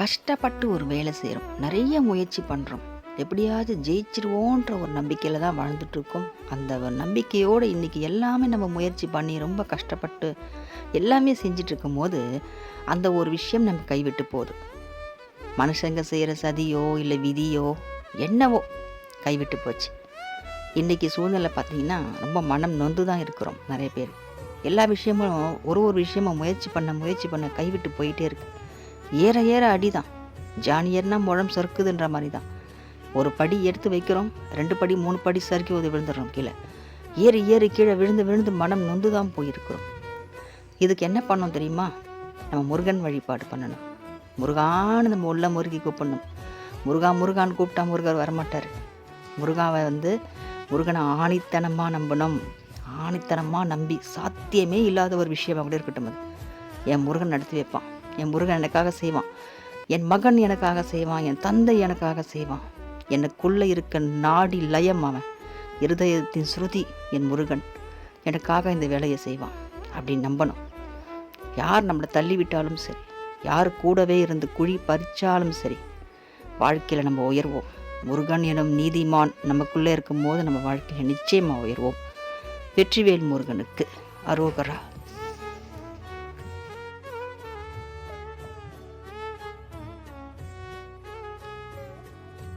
கஷ்டப்பட்டு ஒரு வேலை செய்கிறோம் நிறைய முயற்சி பண்ணுறோம் எப்படியாவது ஜெயிச்சிருவோன்ற ஒரு நம்பிக்கையில் தான் வாழ்ந்துட்டுருக்கோம். அந்த ஒரு நம்பிக்கையோடு இன்றைக்கி எல்லாமே நம்ம முயற்சி பண்ணி ரொம்ப கஷ்டப்பட்டு எல்லாமே செஞ்சிட்ருக்கும் போது அந்த ஒரு விஷயம் நம்ம கைவிட்டு போகுது. மனுஷங்க செய்கிற சதியோ இல்லை விதியோ என்னவோ கைவிட்டு போச்சு. இன்றைக்கி சூழ்நிலை பார்த்திங்கன்னா ரொம்ப மனம் நொந்து தான் இருக்கிறோம் நிறைய பேர். எல்லா விஷயமும் ஒரு ஒரு விஷயமும் முயற்சி பண்ண முயற்சி பண்ண கைவிட்டு போயிட்டே இருக்குது ஏற ஏற அடி தான் ஏறினா முழம் சறுக்குதுன்ற மாதிரி தான் ஒரு படி எடுத்து வைக்கிறோம் ரெண்டு படி மூணு படி சறுக்கி உதவி விழுந்துடுறோம் கீழே. ஏறி ஏறி கீழே விழுந்து விழுந்து மனம் நொந்து தான் போயிருக்கிறோம். இதுக்கு என்ன பண்ணோம் தெரியுமா? நம்ம முருகன் வழிபாடு பண்ணணும். முருகான்னு நம்ம உள்ள முருகி கூப்பிடணும். முருகா முருகான்னு கூப்பிட்டா முருகர் வரமாட்டார். முருகாவை வந்து முருகனை ஆணித்தனமாக நம்பணும். ஆணித்தனமாக நம்பி சாத்தியமே இல்லாத ஒரு விஷயம் கூட இருக்கட்டும் அது. என் முருகன் நடத்தி வைப்பான். என் முருகன் எனக்காக செய்வான். என் மகன் எனக்காக செய்வான். என் தந்தை எனக்காக செய்வான். எனக்குள்ளே இருக்க நாடி லயம் அவன். இருதயத்தின் ஸ்ருதி என் முருகன். எனக்காக இந்த வேலையை செய்வான் அப்படின்னு நம்பணும். யார் நம்மளை தள்ளிவிட்டாலும் சரி யார் கூடவே இருந்து குழி பறிச்சாலும் சரி வாழ்க்கையில் நம்ம உயர்வோம். முருகன் எனும் நீதிமான் நமக்குள்ளே இருக்கும்போது நம்ம வாழ்க்கையில் நிச்சயமாக உயர்வோம். வெற்றிவேல் முருகனுக்கு அரோகரா